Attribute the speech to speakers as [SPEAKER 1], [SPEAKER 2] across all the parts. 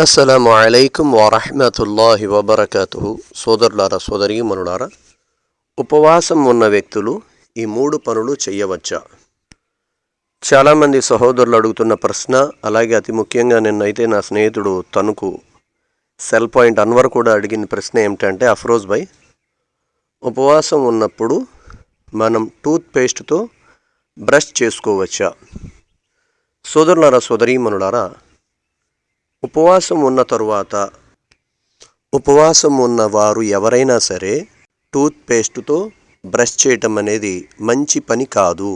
[SPEAKER 1] అస్సలాము అలైకుం వరహమతుల్లాహి వబర్కతు సోదరులారా సోదరీమణులారా ఉపవాసం ఉన్న వ్యక్తులు ఈ మూడు పనులు చేయవచ్చా? చాలామంది సహోదరులు అడుగుతున్న ప్రశ్న అలాగే అతి ముఖ్యంగా నిన్నైతే నా స్నేహితుడు తణుకు సెల్ పాయింట్ అన్వర్ కూడా అడిగిన ప్రశ్న ఏమిటంటే అఫ్రోజ్ భాయ్ ఉపవాసం ఉన్నప్పుడు మనం టూత్ పేస్ట్తో బ్రష్ చేసుకోవచ్చా? సోదరులారా సోదరీమణులారా ఉపవాసం ఉన్న తరువాత ఉపవాసం ఉన్న వారు ఎవరైనా సరే టూత్ పేస్ట్తో బ్రష్ చేయటం అనేది మంచి పని కాదు.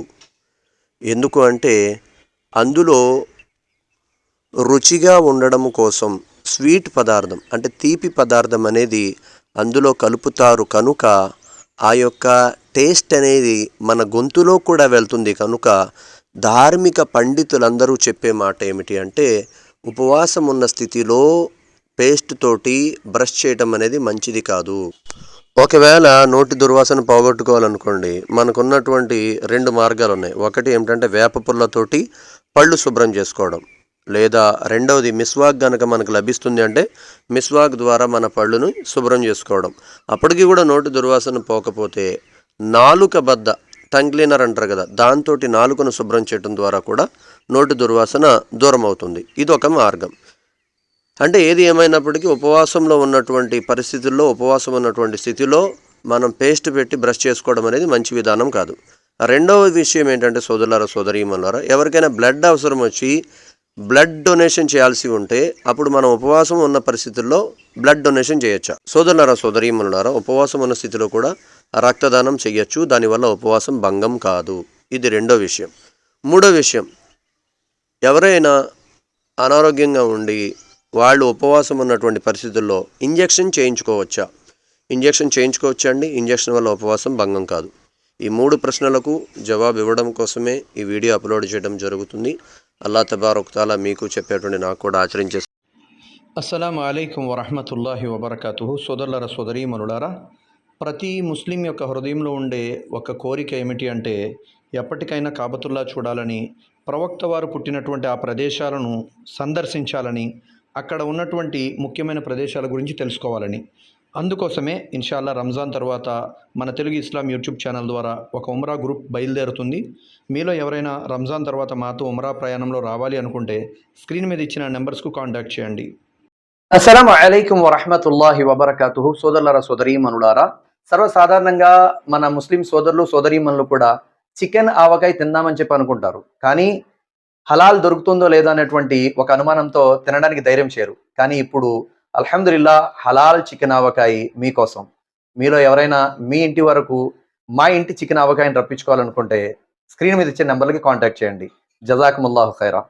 [SPEAKER 1] ఎందుకు అంటే అందులో రుచిగా ఉండడం కోసం స్వీట్ పదార్థం అంటే తీపి పదార్థం అనేది అందులో కలుపుతారు కనుక ఆ యొక్క టేస్ట్ అనేది మన గొంతులో కూడా వెళ్తుంది కనుక ధార్మిక పండితులందరూ చెప్పే మాట ఏమిటి అంటే ఉపవాసం ఉన్న స్థితిలో పేస్ట్ తోటి బ్రష్ చేయటం అనేది మంచిది కాదు. ఒకవేళ నోటి దుర్వాసన పోగొట్టుకోవాలనుకోండి మనకున్నటువంటి రెండు మార్గాలు ఉన్నాయి ఒకటి ఏమిటంటే వేప పుల్లతోటి పళ్ళు శుభ్రం చేసుకోవడం. లేదా రెండవది మిస్వాక్ కనుక మనకు లభిస్తుంది అంటే మిస్వాక్ ద్వారా మన పళ్ళును శుభ్రం చేసుకోవడం. అప్పటికి కూడా నోటి దుర్వాసన పోకపోతే నాలుక బద్ద టంగ్ క్లీనర్ అంటారు కదా దాంతో నాలుకను శుభ్రం చేయడం ద్వారా కూడా నోటి దుర్వాసన దూరం అవుతుంది ఇది ఒక మార్గం. అంటే ఏది ఏమైనప్పటికీ ఉపవాసంలో ఉన్నటువంటి పరిస్థితుల్లో ఉపవాసం ఉన్నటువంటి స్థితిలో మనం పేస్ట్ పెట్టి బ్రష్ చేసుకోవడం అనేది మంచి విధానం కాదు. రెండవ విషయం ఏంటంటే సోదరులారా సోదరీమన్నారా ఎవరికైనా బ్లడ్ అవసరం వచ్చి బ్లడ్ డొనేషన్ చేయాల్సి ఉంటే అప్పుడు మనం ఉపవాసం ఉన్న పరిస్థితుల్లో బ్లడ్ డొనేషన్ చేయొచ్చా? సోదరులారా సోదరీమనులారా ఉపవాసం ఉన్న స్థితిలో కూడా రక్తదానం చేయొచ్చు. దానివల్ల ఉపవాసం భంగం కాదు. ఇది రెండో విషయం. మూడో విషయం. ఎవరైనా అనారోగ్యంగా ఉండి వాళ్ళు ఉపవాసం ఉన్నటువంటి పరిస్థితుల్లో ఇంజెక్షన్ చేయించుకోవచ్చా? ఇంజెక్షన్ చేయించుకోవచ్చా అండి? ఇంజెక్షన్ వల్ల ఉపవాసం భంగం కాదు. ఈ మూడు ప్రశ్నలకు జవాబు ఇవ్వడం కోసమే ఈ వీడియో అప్లోడ్ చేయడం జరుగుతుంది. అల్లా తబారక్ తాలా మీకు చెప్పేటువంటి నాకు కూడా ఆచరించే
[SPEAKER 2] అస్సలం అయికం వరహమతుల్లాహి వబర్కతు సోదరులరా సోదరీమనులారా ప్రతి ముస్లిం యొక్క హృదయంలో ఉండే ఒక కోరిక ఏమిటి అంటే ఎప్పటికైనా కాబతుల్లా చూడాలని ప్రవక్త వారు పుట్టినటువంటి ఆ ప్రదేశాలను సందర్శించాలని అక్కడ ఉన్నటువంటి ముఖ్యమైన ప్రదేశాల గురించి తెలుసుకోవాలని. అందుకోసమే ఇన్షాల్లా రంజాన్ తర్వాత మన తెలుగు ఇస్లాం యూట్యూబ్ ఛానల్ ద్వారా ఒక ఉమ్రా గ్రూప్ బయలుదేరుతుంది. మీలో ఎవరైనా రంజాన్ తర్వాత మాతో ఉమ్రా ప్రయాణంలో రావాలి అనుకుంటే స్క్రీన్ మీద ఇచ్చిన నెంబర్స్కు కాంటాక్ట్ చేయండి.
[SPEAKER 3] అస్సలం అలైకుం వరహమతుల్లాహి వబర్కాతు సోదరులారా సోదరీమనులారా సర్వసాధారణంగా మన ముస్లిం సోదరులు సోదరీమణులు కూడా చికెన్ ఆవకాయ తిందామని చెప్పి అనుకుంటారు. కానీ హలాల్ దొరుకుతుందో లేదో అనేటువంటి ఒక అనుమానంతో తినడానికి ధైర్యం చేయరు. కానీ ఇప్పుడు అల్హమ్దుల్లా హలాల్ చికెన్ ఆవకాయ మీకోసం. మీలో ఎవరైనా మీ ఇంటి వరకు మా ఇంటి చికెన్ ఆవకాయని రప్పించుకోవాలనుకుంటే స్క్రీన్ మీద ఇచ్చే నెంబర్లకి కాంటాక్ట్ చేయండి. జజాకుముల్లాహు ఖైరా.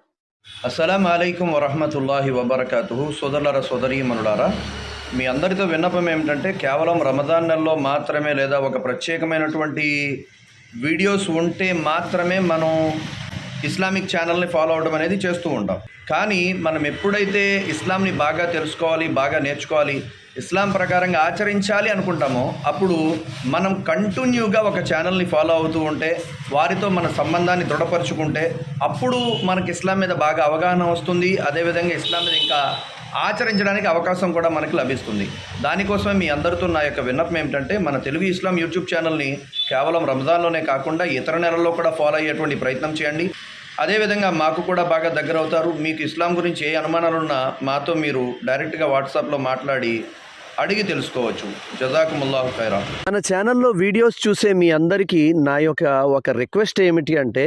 [SPEAKER 2] అస్సలం అయికం వరహమతుల్లాహి వబర్కాతు సోదరులర సోదరీమనులారా మీ అందరితో విన్నపం ఏమిటంటే కేవలం రమదాన్ నెలలో మాత్రమే లేదా ఒక ప్రత్యేకమైనటువంటి వీడియోస్ ఉంటే మాత్రమే మనం ఇస్లామిక్ ఛానల్ని ఫాలో అవడం అనేది చేస్తూ ఉంటాం. కానీ మనం ఎప్పుడైతే ఇస్లాంని బాగా తెలుసుకోవాలి బాగా నేర్చుకోవాలి ఇస్లాం ప్రకారంగా ఆచరించాలి అనుకుంటామో అప్పుడు మనం కంటిన్యూగా ఒక ఛానల్ని ఫాలో అవుతూ ఉంటే వారితో మన సంబంధాన్ని దృఢపరుచుకుంటే అప్పుడు మనకి ఇస్లాం మీద బాగా అవగాహన వస్తుంది. అదేవిధంగా ఇస్లాం మీద ఇంకా ఆచరించడానికి అవకాశం కూడా మనకి లభిస్తుంది. దానికోసమే మీ అందరితో నా యొక్క విన్నపం ఏమిటంటే మన తెలుగు ఇస్లాం యూట్యూబ్ ఛానల్ని కేవలం రంజాన్లోనే కాకుండా ఇతర నెలల్లో కూడా ఫాలో అయ్యేటువంటి ప్రయత్నం చేయండి. అదేవిధంగా మాకు కూడా బాగా దగ్గర అవుతారు. మీకు ఇస్లాం గురించి ఏ అనుమానాలున్నా మాతో మీరు డైరెక్ట్గా వాట్సాప్లో మాట్లాడి అడిగి తెలుసుకోవచ్చు. జజాకుముల్లాహు ఖైరా.
[SPEAKER 1] మన ఛానల్లో వీడియోస్ చూసే మీ అందరికీ నా యొక్క ఒక రిక్వెస్ట్ ఏమిటి అంటే